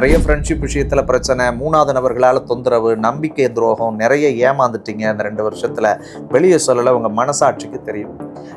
நிறைய ஃப்ரெண்ட்ஷிப் விஷயத்தில் பிரச்சனை. மூணாவது நபர்களால் தொந்தரவு நம்பிக்கை துரோகம் நிறைய ஏமாந்துட்டீங்க அந்த ரெண்டு வருஷத்தில். வெளியே சொல்லலை உங்கள் மனசாட்சிக்கு தெரியும்.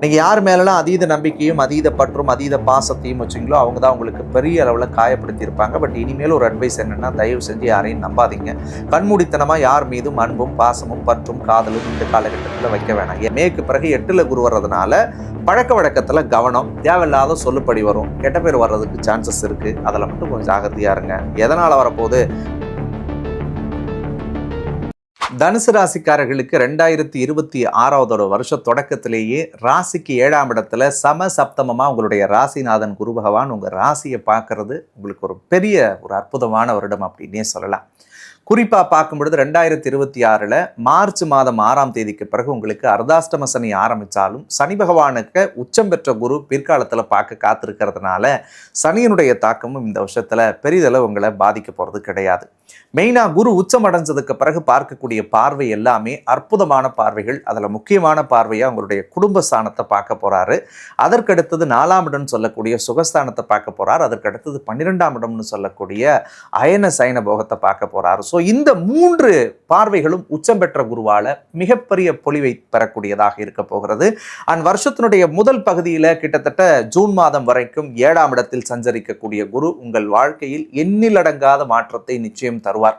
நீங்கள் யார் மேலெல்லாம் அதீத நம்பிக்கையும் அதீத பற்றும் அதீத பாசத்தையும் வச்சிங்களோ அவங்க தான் உங்களுக்கு பெரிய அளவில் காயப்படுத்தியிருப்பாங்க. பட் இனிமேல் ஒரு அட்வைஸ் என்னென்னா தயவு செஞ்சு யாரையும் நம்பாதீங்க. கண்மூடித்தனமாக யார் மீதும் அன்பும் பாசமும் பற்றும் காதலும் இந்த காலகட்டத்தில் வைக்க வேணாம். மேற்கு பிறகு எட்டில் குரு வர்றதுனால பழக்க வழக்கத்தில் கவனம் தேவையில்லாத சொல்லுப்படி வரும். கெட்ட பேர் வர்றதுக்கு சான்சஸ் இருக்குது அதில் மட்டும் கொஞ்சம் ஜாகிரதையாக இருங்க. எதனால் வரப்போகுது? தனுசு ராசிக்காரர்களுக்கு ரெண்டாயிரத்தி இருபத்தி ஆறாவதோட வருஷ தொடக்கத்திலேயே ராசிக்கு ஏழாம் இடத்துல சம சப்தமமாக உங்களுடைய ராசிநாதன் குரு பகவான் உங்கள் ராசியை பார்க்கறது உங்களுக்கு ஒரு பெரிய ஒரு அற்புதமான வருடம் அப்படின்னே சொல்லலாம். குறிப்பாக பார்க்கும் பொழுது ரெண்டாயிரத்தி இருபத்தி ஆறில் மார்ச் மாதம் ஆறாம் தேதிக்கு பிறகு உங்களுக்கு அர்தாஷ்டம சனி ஆரம்பித்தாலும் சனி பகவானுக்கு உச்சம் பெற்ற குரு பிற்காலத்தில் பார்க்க காத்திருக்கிறதுனால சனியினுடைய தாக்கமும் இந்த வருஷத்தில் பெரிதளவு உங்களை பாதிக்க போகிறது கிடையாது. மெயினாக குரு உச்சம் அடைஞ்சதுக்கு பிறகு பார்க்கக்கூடிய பார்வை எல்லாமே அற்புதமான பார்வைகள். அதில் முக்கியமான பார்வையாக உங்களுடைய குடும்ப ஸ்தானத்தை பார்க்க போகிறாரு அதற்கடுத்தது நாலாம் இடம்னு சொல்லக்கூடிய சுகஸ்தானத்தை பார்க்க போகிறார் அதற்கடுத்தது பன்னிரெண்டாம் இடம்னு சொல்லக்கூடிய அயன சயன போகத்தை பார்க்க போகிறாரு ஸோ இந்த மூன்று பார்வைகளும் உச்சம் பெற்ற குருவால மிகப்பெரிய பொலிவை பெறக்கூடியதாக இருக்க போகிறது. அண்ட் வருஷத்தினுடைய முதல் பகுதியில் கிட்டத்தட்ட ஜூன் மாதம் வரைக்கும் ஏழாம் இடத்தில் சஞ்சரிக்கக்கூடிய குரு உங்கள் வாழ்க்கையில் எண்ணிலடங்காத மாற்றத்தை நிச்சயம் தருவார்.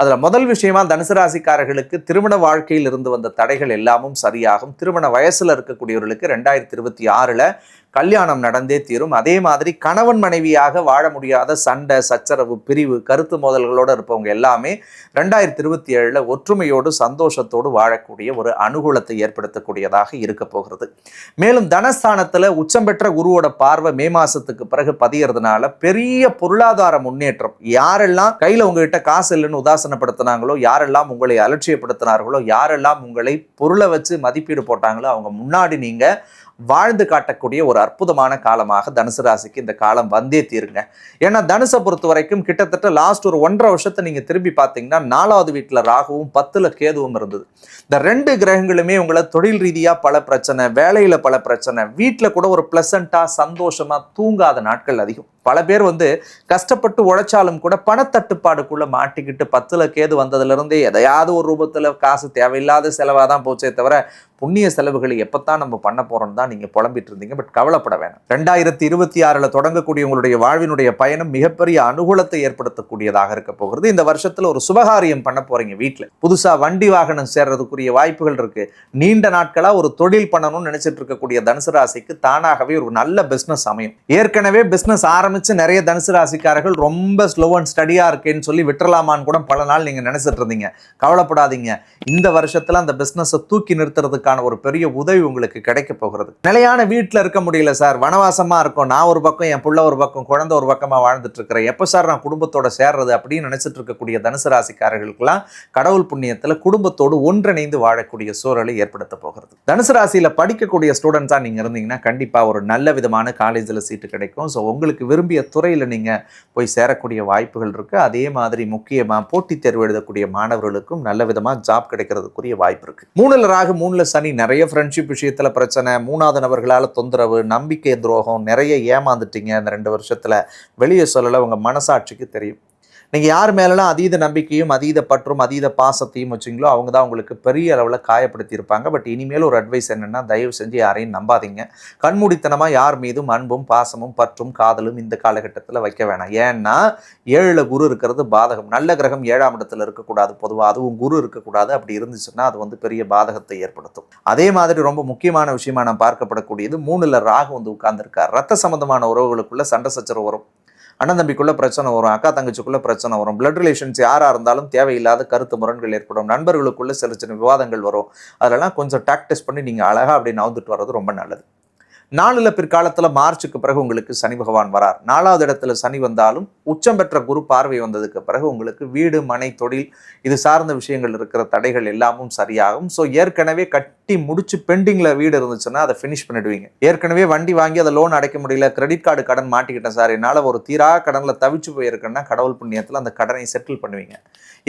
அதில் முதல் விஷயமா தனுசு ராசிக்காரர்களுக்கு திருமண வாழ்க்கையில் இருந்து வந்த தடைகள் எல்லாமும் சரியாகும். திருமண வயசில் இருக்கக்கூடியவர்களுக்கு ரெண்டாயிரத்தி இருபத்தி ஆறில் கல்யாணம் நடந்தே தீரும். அதே மாதிரி கணவன் மனைவியாக வாழ முடியாத சண்டை சச்சரவு பிரிவு கருத்து மோதல்களோடு இருப்பவங்க எல்லாமே ரெண்டாயிரத்தி இருபத்தி ஏழில் ஒற்றுமையோடு சந்தோஷத்தோடு வாழக்கூடிய ஒரு அனுகூலத்தை ஏற்படுத்தக்கூடியதாக இருக்க போகிறது. மேலும் தனஸ்தானத்தில் உச்சம் பெற்ற குருவோட பார்வை மே மாசத்துக்கு பிறகு பதியறதுனால பெரிய பொருளாதார முன்னேற்றம். யாரெல்லாம் கையில் உங்ககிட்ட காசு இல்லைன்னு உதாசனப்படுத்தினாங்களோ யாரெல்லாம் உங்களை அலட்சியப்படுத்தினார்களோ யாரெல்லாம் உங்களை பொருளை வச்சு மதிப்பீடு போட்டாங்களோ அவங்க முன்னாடி நீங்கள் வாழ்ந்து காட்டக்கூடிய ஒரு அற்புதமான காலமாக தனுசு ராசிக்கு இந்த காலம் வந்தே தீருங்க. ஏன்னா தனுசை பொறுத்த வரைக்கும் கிட்டத்தட்ட லாஸ்ட் ஒரு ஒன்றரை வருஷத்தை நீங்கள் திரும்பி பார்த்தீங்கன்னா நாலாவது வீட்டில் ராகுவும் பத்தில் கேதுவும் இருந்தது. இந்த ரெண்டு கிரகங்களுமே உங்களை தொழில் ரீதியாக பல பிரச்சனை வேலையில் பல பிரச்சனை வீட்டில் கூட ஒரு ப்ளசண்ட்டாக சந்தோஷமாக தூங்காத நாட்கள் அதிகம். பல பேர் வந்து கஷ்டப்பட்டு உழைச்சாலும் கூட பணத்தட்டுப்பாடுக்குள்ள மாட்டிக்கிட்டு பத்துல கேது வந்ததுலேருந்து எதையாவது ஒரு ரூபத்தில் காசு தேவையில்லாத செலவாக தான் போச்சே தவிர புண்ணிய செலவுகளை எப்போத்தான் நம்ம பண்ண போறோம்னு தான் நீங்க புலம்பிட்டு இருந்தீங்க பட் கவலைப்பட வேணாம். ரெண்டாயிரத்தி இருபத்தி ஆறுல தொடங்கக்கூடிய உங்களுடைய வாழ்வினுடைய பயணம் மிகப்பெரிய அனுகூலத்தை ஏற்படுத்தக்கூடியதாக இருக்க போகிறது. இந்த வருஷத்துல ஒரு சுபகாரியம் பண்ண போறீங்க வீட்டில் புதுசா வண்டி வாகனம் சேர்றதுக்குரிய வாய்ப்புகள் இருக்கு. நீண்ட நாட்களா ஒரு தொழில் பண்ணணும்னு நினைச்சிட்டு இருக்கக்கூடிய தனுசு ராசிக்கு தானாகவே ஒரு நல்ல பிசினஸ் அமையும். ஏற்கனவே பிசினஸ் ஆரம்பித்து நிறைய தனுசு ராசிக்காரர்கள் ரொம்ப ஸ்லோ அண்ட் ஸ்டடியாக இருக்கேன்னு சொல்லி விட்டுறலாமான்னு கூட பல நாள் நீங்க நினைச்சிட்டு இருந்தீங்க. கவலைப்படாதீங்க. இந்த வருஷத்துல அந்த பிஸ்னஸை தூக்கி நிறுத்துறதுக்கான ஒரு பெரிய உதவி உங்களுக்கு கிடைக்க போகிறது. நிலையான வீட்டில் இருக்க முடியல சார். வனவாசமா இருக்கும். நான் ஒரு பக்கம் என் புள்ள ஒரு பக்கம் குழந்தை ஒரு பக்கமா வாழ்ந்துட்டு இருக்கிறேன். எப்போ சார் நான் குடும்பத்தோட சேர்றது அப்படின்னு நினைச்சிட்டு இருக்கக்கூடிய தனுசு ராசிக்காரர்களுக்கெல்லாம் கடவுள் புண்ணியத்தில் குடும்பத்தோடு ஒன்றிணைந்து வாழக்கூடிய சூழலை ஏற்படுத்த போகிறது. தனுசு ராசியில் படிக்கக்கூடிய ஸ்டூடெண்ட்ஸாக நீங்கள் இருந்தீங்கன்னா கண்டிப்பா ஒரு நல்ல விதமான காலேஜில் சீட்டு கிடைக்கும். ஸோ உங்களுக்கு விரும்பிய துறையில் நீங்கள் போய் சேரக்கூடிய வாய்ப்புகள் இருக்குது அதே மாதிரி முக்கியமாக போட்டித் தேர்வு எழுதக்கூடிய மாணவர்களுக்கும் நல்ல விதமாக ஜாப் கிடைக்கிறதுக்குரிய வாய்ப்பு இருக்குது மூணில் ராகு மூணில் சனி. நிறைய ஃப்ரெண்ட்ஷிப் விஷயத்தில் பிரச்சனை. மூணாவது நபர்களால் தொந்தரவு நம்பிக்கை துரோகம் நிறைய ஏமாந்துட்டீங்க. இந்த ரெண்டு வருஷத்தில். வெளியே சொல்லலை உங்கள் மனசாட்சிக்கு தெரியும். நீங்கள் யார் மேலெல்லாம் அதீத நம்பிக்கையும் அதீத பற்றும் அதீத பாசத்தையும் வச்சிங்களோ அவங்க தான் உங்களுக்கு பெரிய அளவில் காயப்படுத்தியிருப்பாங்க. பட் இனிமேல் ஒரு அட்வைஸ் என்னென்னா தயவு செஞ்சு யாரையும் நம்பாதீங்க. கண்மூடித்தனமாக யார் மீதும் அன்பும் பாசமும் பற்றும் காதலும் இந்த காலகட்டத்தில் வைக்க வேணாம். ஏன்னா ஏழில் குரு இருக்கிறது பாதகம். நல்ல கிரகம் ஏழாம் இடத்துல இருக்கக்கூடாது. பொதுவாக அதுவும் குரு இருக்கக்கூடாது. அப்படி இருந்துச்சுன்னா அது வந்து பெரிய பாதகத்தை ஏற்படுத்தும். அதே மாதிரி ரொம்ப முக்கியமான விஷயமா நான் பார்க்கப்படக்கூடியது மூணில் ராகு வந்து உட்கார்ந்துருக்கார். ரத்த சம்பந்தமான உறவுகளுக்குள்ள சண்டை சச்சரவு வரும். அண்ணன் தம்பிக்குள்ள பிரச்சனை வரும் அக்கா தங்கச்சிக்குள்ள பிரச்சனை வரும் பிளட் ரிலேஷன்ஸ் யாராக இருந்தாலும் தேவையில்லாத கருத்து முரண்கள் ஏற்படும் நண்பர்களுக்குள்ள சில சின்ன விவாதங்கள் வரும். அதெல்லாம் கொஞ்சம் டாக்டிஸ் பண்ணி நீங்கள் அழகாக அப்படி நவுந்துட்டு வர்றது ரொம்ப நல்லது. நாளில் பிற்காலத்தில் மார்ச்சுக்கு பிறகு உங்களுக்கு சனி பகவான் வரார். நாலாவது இடத்துல சனி வந்தாலும் உச்சம் பெற்ற குரு பார்வை வந்ததுக்கு பிறகு உங்களுக்கு வீடு மனை தொழில் இது சார்ந்த விஷயங்கள் இருக்கிற தடைகள் எல்லாமும் சரியாகும். ஸோ ஏற்கனவே கட்டி முடிச்சு பெண்டிங்கில் வீடு இருந்துச்சுன்னா அதை ஃபினிஷ் பண்ணிடுவீங்க. ஏற்கனவே வண்டி வாங்கி அதை லோன் அடைக்க முடியல கிரெடிட் கார்டு கடன் மாட்டிக்கிட்டேன் சார் என்னால் ஒரு தீரா கடனில் தவிச்சு போயிருக்கேன்னா கடவுள் புண்ணியத்தில் அந்த கடனை செட்டில் பண்ணுவீங்க.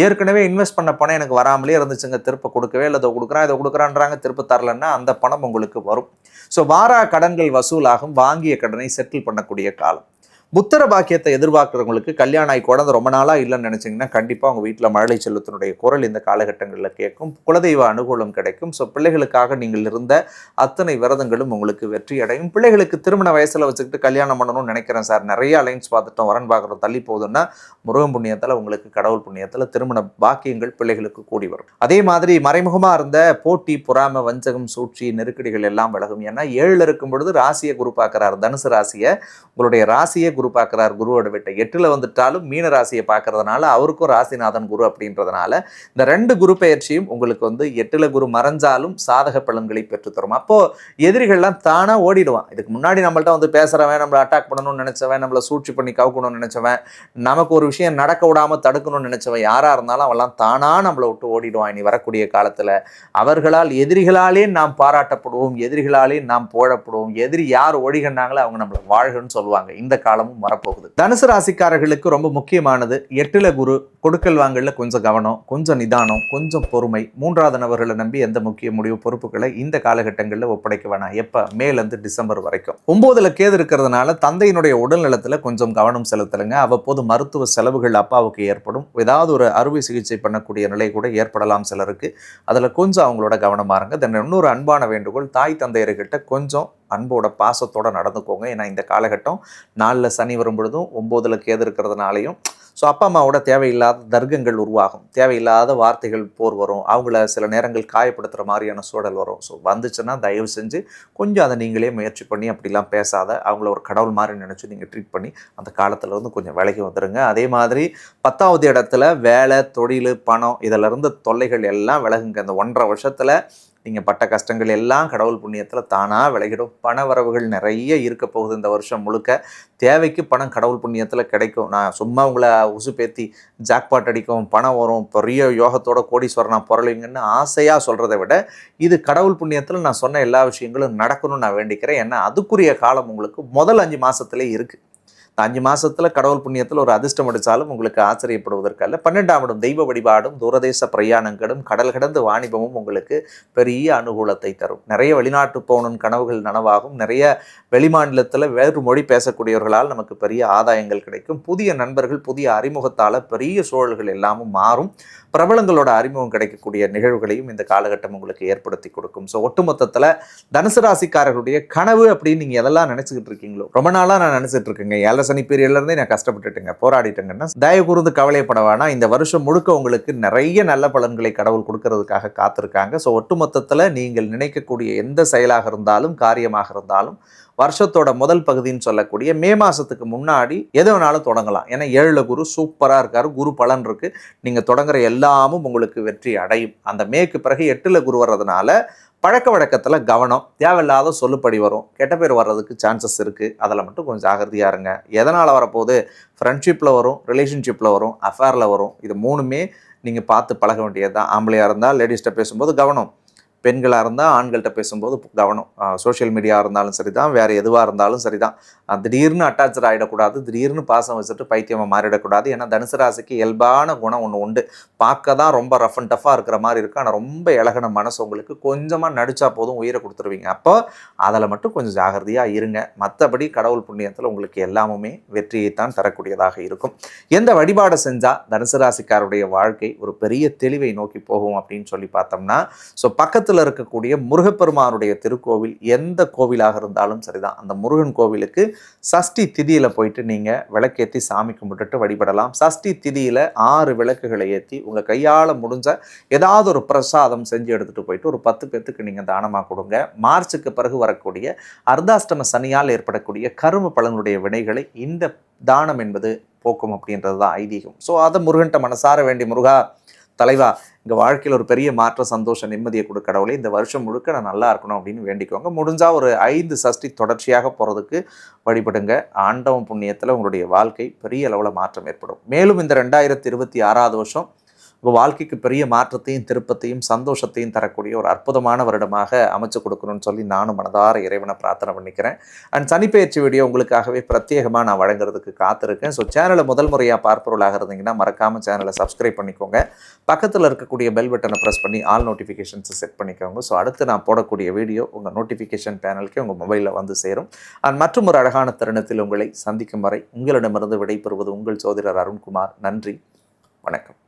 ஏற்கனவே இன்வெஸ்ட் பண்ண பணம் எனக்கு வராமலே இருந்துச்சுங்க திருப்ப கொடுக்கவே இல்லை இதை கொடுக்குறான் இதை கொடுக்குறான்றாங்க திருப்ப தரலன்னா அந்த பணம் உங்களுக்கு வரும். ஸோ வாரா கடன் கடன்கள் வசூலாகும் வாங்கிய கடனை செட்டில் பண்ணக்கூடிய காலம். புத்தர பாக்கியத்தை எதிர்பார்க்குறவங்களுக்கு கல்யாணம் ஆகி குழந்தை ரொம்ப நாளாக இல்லைன்னு நினச்சிங்கன்னா கண்டிப்பாக அவங்க வீட்டில் மழலை செல்வத்தினுடைய குரல் இந்த காலகட்டங்களில் கேட்கும். குலதெய்வ அனுகூலம் கிடைக்கும். ஸோ பிள்ளைகளுக்காக நீங்கள் இருந்த அத்தனை விரதங்களும் உங்களுக்கு வெற்றி அடையும். பிள்ளைகளுக்கு திருமண வயசில் வச்சுக்கிட்டு கல்யாணம் பண்ணணும்னு நினைக்கிறேன் சார். நிறைய அலைன்ஸ் பார்த்துட்டோம். வரன் பார்க்குறோம் தள்ளி போகுதுன்னா முருகன் புண்ணியத்தில் உங்களுக்கு கடவுள் புண்ணியத்தில் திருமண பாக்கியங்கள் பிள்ளைகளுக்கு கூடி வரும். அதே மாதிரி மறைமுகமாக இருந்த போட்டி பொறாமை வஞ்சகம் சூழ்ச்சி நெருக்கடிகள் எல்லாம் விலகும். ஏன்னா ஏழில் இருக்கும் பொழுது ராசியை குரு பார்க்குறாரு. தனுசு ராசியை. உங்களுடைய ராசியை குரு குரு பார்க்குறார் குருவோட விட்ட எட்டில் வந்துட்டாலும் மீன ராசியை பார்க்கறதுனால அவருக்கும் ராசிநாதன் குரு அப்படின்றதுனால இந்த ரெண்டு குரு பயிற்சியும் உங்களுக்கு வந்து எட்டில் குரு மறைஞ்சாலும் சாதக பலன்களை பெற்றுத்தரும். அப்போது எதிரிகள்லாம் தானாக ஓடிடுவான். இதுக்கு முன்னாடி நம்மள்ட்ட வந்து பேசுகிறவன் நம்மளை அட்டாக் பண்ணணும்னு நினச்சவன் நம்மளை சூழ்ச்சி பண்ணி கவுக்கணும்னு நினச்சவன் நமக்கு ஒரு விஷயம் நடக்க விடாமல் தடுக்கணும்னு நினச்சவன் யாராக இருந்தாலும் அவெல்லாம் தானாக நம்மளை விட்டு ஓடிடுவான். இனி வரக்கூடிய காலத்தில் அவர்களால் எதிரிகளாலே நாம் பாராட்டப்படுவோம் எதிரிகளாலே நாம் போழப்படுவோம் எதிரி யார் ஓடிகண்டாங்களோ அவங்க நம்மளை வாழ்கன்னு சொல்லுவாங்க. இந்த காலமும் வரப்போகுது. தனுசு ராசிக்காரர்களுக்கு ரொம்ப முக்கியமானது எட்டுல குரு கொடுக்கல் வாங்கல கொஞ்சம் கவனம் கொஞ்சம் நிதானம் கொஞ்சம் பொறுமை. மூன்றாவது நபர்களை நம்பி எந்த முக்கிய முடிவு பொறுப்புகளை இந்த காலகட்டங்களில் ஒப்படைக்க வேணாம். எப்ப? மேலேருந்து டிசம்பர் வரைக்கும். ஒன்பதுல கேது இருக்கிறதுனால தந்தையினுடைய உடல்நலத்துல கொஞ்சம் கவனம் செலுத்தலுங்க. அவ்வப்போது மருத்துவ செலவுகள் அப்பாவுக்கு ஏற்படும். ஏதாவது ஒரு அறுவை சிகிச்சை பண்ணக்கூடிய நிலை கூட ஏற்படலாம் சிலருக்கு. அதுல கொஞ்சம் அவங்களோட கவனமா இருங்க. தென் இன்னொரு அன்பான வேண்டுகோள் தாய் தந்தையர்கிட்ட கொஞ்சம் அன்போட பாசத்தோடு நடந்துக்கோங்க. ஏன்னா இந்த காலகட்டம் நாலில் சனி வரும் பொழுதும் ஒம்போதில் கேது இருக்கிறதுனாலையும் ஸோ அப்பா அம்மாவோட தேவையில்லாத தர்க்கங்கள் உருவாகும். தேவையில்லாத வார்த்தைகள் போர் வரும். அவங்கள சில நேரங்கள் காயப்படுத்துகிற மாதிரியான சூழல் வரும். ஸோ வந்துச்சுன்னா தயவு செஞ்சு கொஞ்சம் அதை நீங்களே முயற்சி பண்ணி அப்படிலாம் பேசாத. அவங்கள ஒரு கடவுள் மாதிரி நினச்சி நீங்கள் ட்ரீட் பண்ணி அந்த காலத்துல இருந்து கொஞ்சம் விலகி வந்துடுங்க அதே மாதிரி பத்தாவது இடத்துல வேலை தொழில் பணம் இதிலிருந்து தொல்லைகள் எல்லாம் விலகுங்க. இந்த ஒன்றரை வருஷத்தில் நீங்கள் பட்ட கஷ்டங்கள் எல்லாம் கடவுள் புண்ணியத்தில் தானாக விலகிடும். பண வரவுகள் நிறைய இருக்க போகுது இந்த வருஷம் முழுக்க. தேவைக்கு பணம் கடவுள் புண்ணியத்தில் கிடைக்கும். நான் சும்மா உங்களை உசுப்பேத்தி ஜாக்பாட் அடிக்கும் பணம் வரும் பெரிய யோகத்தோட கோடீஸ்வரனா பொருளிங்கன்னு ஆசையாக சொல்கிறத விட இது கடவுள் புண்ணியத்தில் நான் சொன்ன எல்லா விஷயங்களும் நடக்கணும்னு நான் வேண்டிக்கிறேன். ஏன்னா அதுக்குரிய காலம் உங்களுக்கு முதல் அஞ்சு மாதத்துலேயே இருக்குது அஞ்சு மாதத்தில் கடவுள் புண்ணியத்தில் ஒரு அதிர்ஷ்டம் அடித்தாலும் உங்களுக்கு ஆச்சரியப்படுவதற்கல்ல. பன்னெண்டாம் இடம் தெய்வ வழிபாடும் தூரதேச பிரயாணங்களும் கடல் கடந்து வாணிபமும் உங்களுக்கு பெரிய அனுகூலத்தை தரும். நிறைய வெளிநாட்டு போகணும் கனவுகள் நனவாகும். நிறைய வெளிமாநிலத்தில் வேறு மொழி பேசக்கூடியவர்களால் நமக்கு பெரிய ஆதாயங்கள் கிடைக்கும். புதிய நண்பர்கள் புதிய அறிமுகத்தால் பெரிய சூழல்கள் எல்லாமும் மாறும். பிரபலங்களோட அறிமுகம் கிடைக்கக்கூடிய நிகழ்வுகளையும் இந்த காலகட்டம் உங்களுக்கு ஏற்படுத்தி கொடுக்கும். ஸோ ஒட்டுமொத்தத்தில் தனுசு ராசிக்காரர்களுடைய கனவு அப்படின்னு நீங்கள் எதெல்லாம் நினச்சிக்கிட்டு இருக்கீங்களோ ரொம்ப நாளாக நான் நினச்சிட்டு இருக்கேங்க. ஏழரை சனி பீரியட்லேருந்தே நான் கஷ்டப்பட்டுட்டுங்க. போராடிட்டேங்கன்னா தயவு கூர்ந்து கவலைப்பட வேணாம் இந்த வருஷம் முழுக்க உங்களுக்கு நிறைய நல்ல பலன்களை கடவுள் கொடுக்கறதுக்காக காத்திருக்காங்க. ஸோ ஒட்டுமொத்தத்தில் நீங்கள் நினைக்கக்கூடிய எந்த செயலாக இருந்தாலும் காரியமாக இருந்தாலும் வருஷத்தோட முதல் பகுதின்னு சொல்லக்கூடிய மே மாதத்துக்கு முன்னாடி எது வேணாலும் தொடங்கலாம். ஏன்னா ஏழில் குரு சூப்பராக இருக்காரு குரு பலன் இருக்குது நீங்கள் தொடங்குற எல்லாமும் உங்களுக்கு வெற்றி அடையும். அந்த மேக்கு பிறகு எட்டில் குரு வர்றதுனால பழக்க வழக்கத்தில் கவனம் தேவையில்லாத சொல்லுப்படி வரும். கெட்ட பேர் வர்றதுக்கு சான்சஸ் இருக்குது அதில் மட்டும் கொஞ்சம் ஜாகிரதையாக இருங்க. எதனால் வரப்போகுது? ஃப்ரெண்ட்ஷிப்பில் வரும் ரிலேஷன்ஷிப்பில் வரும் அஃபேரில் வரும். இது மூணுமே நீங்கள் பார்த்து பழக வேண்டியது தான் ஆம்பளையாக இருந்தால் லேடிஸ்ட்டை பேசும்போது கவனம். பெண்களாக இருந்தால் ஆண்கள்கிட்ட பேசும்போது கவனம். சோஷியல் மீடியா இருந்தாலும் சரி தான் வேறு எதுவாக இருந்தாலும் சரி தான் திடீர்னு அட்டாச்சர் ஆகிடக்கூடாது திடீர்னு பாசம் வச்சுட்டு பைத்தியமாக மாறிடக்கூடாது. ஏன்னா தனுசு ராசிக்கு இயல்பான குணம் ஒன்று உண்டு. பார்க்க தான் ரொம்ப ரஃப் அண்ட் டஃப்பாக இருக்கிற மாதிரி இருக்கும் ஆனால் ரொம்ப இலகின மனசு உங்களுக்கு கொஞ்சமாக நடிச்சா போதும் உயிரை கொடுத்துருவீங்க. அப்போ அதில் மட்டும் கொஞ்சம் ஜாகிரதையாக இருங்க. மற்றபடி கடவுள் புண்ணியத்தில் உங்களுக்கு எல்லாமுமே வெற்றியைத்தான் தரக்கூடியதாக இருக்கும். எந்த வழிபாடை செஞ்சால் தனுசு ராசிக்காருடைய வாழ்க்கை ஒரு பெரிய தெளிவை நோக்கி போகும் அப்படின்னு சொல்லி பார்த்தோம்னா ஸோ பக்கத்தில் இருக்கக்கூடிய முருகப்பெருமானுடைய திருக்கோவில் எந்த கோவிலாக இருந்தாலும் சரிதான். அந்த முருகன் கோவிலுக்கு சஷ்டி திதியில் போயிட்டு நீங்கள் விளக்கேற்றி சாமி கும்பிட்டுட்டு வழிபடலாம். சஷ்டி திதியில் ஆறு விளக்குகளை ஏற்றி உங்கள் கையால் முடிஞ்ச ஏதாவது ஒரு பிரசாதம் செஞ்சு எடுத்துகிட்டு போயிட்டு ஒரு பத்து பேத்துக்கு நீங்கள் தானமாக கொடுங்க. மார்ச்சுக்கு பிறகு வரக்கூடிய அர்த்தாஷ்டம சனியால் ஏற்படக்கூடிய கரும பலனுடைய வினைகளை இந்த தானம் என்பது போக்கும் அப்படின்றது தான் ஐதீகம். ஸோ அதை முருகன்ட்ட மனசார வேண்டி முருகா தலைவா எங்கள் வாழ்க்கையில் ஒரு பெரிய மாற்ற சந்தோஷம் நிம்மதியை கொடு கடவுளே. இந்த வருஷம் முழுக்க நான் நல்லா இருக்கணும் அப்படின்னு வேண்டிக்கோங்க. முடிஞ்சால் ஒரு ஐந்து சஷ்டி தொடர்ச்சியாக போகிறதுக்கு வழிபடுங்க. ஆண்டவன் புண்ணியத்தில் உங்களுடைய வாழ்க்கை பெரிய அளவில் மாற்றம் ஏற்படும். மேலும் இந்த ரெண்டாயிரத்தி இருபத்தி ஆறாவது வருஷம் உங்கள் வாழ்க்கைக்கு பெரிய மாற்றத்தையும் திருப்பத்தையும் சந்தோஷத்தையும் தரக்கூடிய ஒரு அற்புதமான வருடமாக அமைச்சு கொடுக்கணும்னு சொல்லி நானும் மனதார இறைவனை பிரார்த்தனை பண்ணிக்கிறேன். அண்ட் சனிப்பெயர்ச்சி வீடியோ உங்களுக்காகவே பிரத்யேகமாக நான் வழங்குறதுக்கு காத்திருக்கேன். ஸோ சேனலை முதல் முறையாக பார்ப்பவர்களாக இருந்தீங்கன்னா மறக்காமல் சேனலை சப்ஸ்கிரைப் பண்ணிக்கோங்க. பக்கத்தில் இருக்கக்கூடிய பெல் பட்டனை ப்ரெஸ் பண்ணி ஆல் நோட்டிஃபிகேஷன்ஸை செட் பண்ணிக்கோங்க. ஸோ அடுத்து நான் போடக்கூடிய வீடியோ உங்கள் நோட்டிஃபிகேஷன் பேனலுக்கு உங்கள் மொபைலில் வந்து சேரும். அண்ட் மற்றும் ஒரு அழகான தருணத்தில் உங்களை சந்திக்கும் வரை உங்களிடமிருந்து விடைபெறுவது உங்கள் சோதரர் அருண்குமார். நன்றி. வணக்கம்.